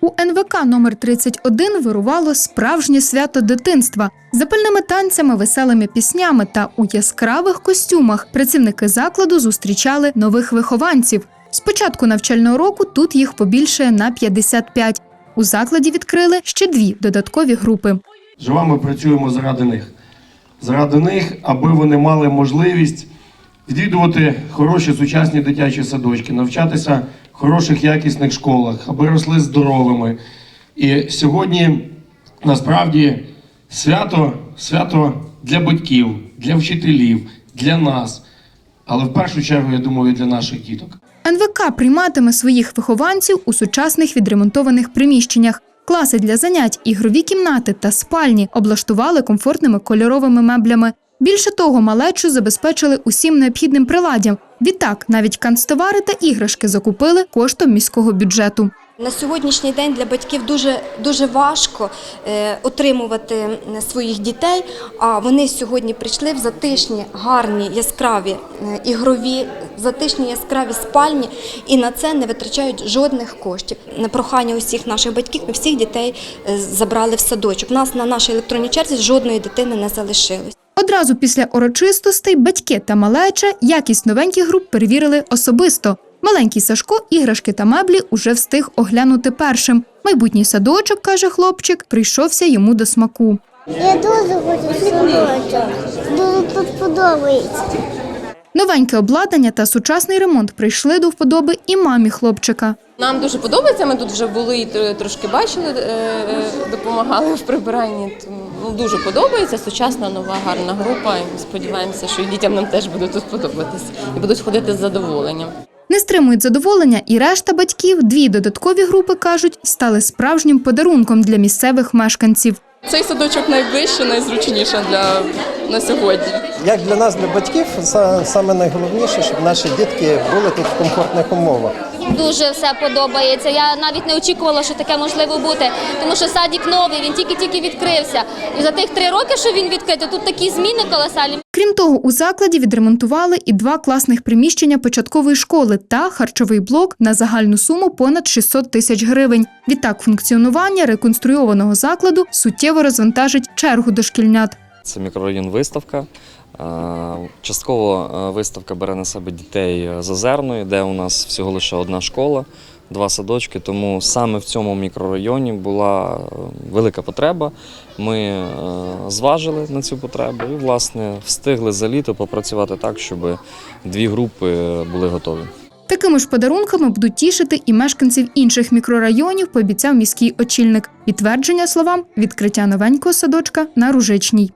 У НВК номер 31 вирувало справжнє свято дитинства. Запальними танцями, веселими піснями та у яскравих костюмах працівники закладу зустрічали нових вихованців. З початку навчального року тут їх побільшає на 55. У закладі відкрили ще дві додаткові групи. Жива ми працюємо заради них. Заради них, аби вони мали можливість відвідувати хороші сучасні дитячі садочки, навчатися в хороших якісних школах, аби росли здоровими. І сьогодні насправді свято, свято для батьків, для вчителів, для нас. Але в першу чергу, я думаю, для наших діток. НВК прийматиме своїх вихованців у сучасних відремонтованих приміщеннях. Класи для занять, ігрові кімнати та спальні облаштували комфортними кольоровими меблями. Більше того, малечу забезпечили усім необхідним приладдям. Відтак, навіть канцтовари та іграшки закупили коштом міського бюджету. На сьогоднішній день для батьків дуже, дуже важко е, отримувати своїх дітей, а вони сьогодні прийшли в затишні, гарні, яскраві е, ігрові, затишні яскраві спальні і на це не витрачають жодних коштів. На прохання усіх наших батьків ми всіх дітей е, забрали в садочок. У нас на нашій електронній черзі жодної дитини не залишилось. Одразу після урочистостей батьки та малеча якість новеньких груп перевірили особисто. Маленький Сашко іграшки та меблі уже встиг оглянути першим. Майбутній садочок, каже хлопчик, прийшовся йому до смаку. Я дуже хочу садочок. Дуже тут подобається. Новеньке обладнання та сучасний ремонт прийшли до вподоби і мамі хлопчика. Нам дуже подобається. Ми тут вже були і трошки бачили, е, е, допомагали в прибиранні. Тому, Ну, дуже подобається. Сучасна нова гарна група. І сподіваємося, що і дітям нам теж буде тут подобатись і будуть ходити з задоволенням. Не стримують задоволення і решта батьків. Дві додаткові групи кажуть, стали справжнім подарунком для місцевих мешканців. Цей садочок найближче, найзручніше для на сьогодні. Як для нас, для батьків, саме найголовніше, щоб наші дітки були тут в комфортних умовах. Дуже все подобається. Я навіть не очікувала, що таке можливо бути, тому що садик новий, він тільки-тільки відкрився. І за тих три роки, що він відкритий, тут такі зміни колосальні. Крім того, у закладі відремонтували і два класних приміщення початкової школи та харчовий блок на загальну суму понад 600 тисяч гривень. Відтак, функціонування реконструйованого закладу суттєво розвантажить чергу дошкільнят. Це мікрорайон виставка. Е, Частково е, виставка бере на себе дітей з Озерної, де у нас всього лише одна школа, два садочки. Тому саме в цьому мікрорайоні була е, велика потреба. Ми зважили на цю потребу і, власне, встигли за літо попрацювати так, щоб дві групи були готові. Такими ж подарунками будуть тішити і мешканців інших мікрорайонів, пообіцяв міський очільник. Підтвердження словам відкриття новенького садочка на Ружичній.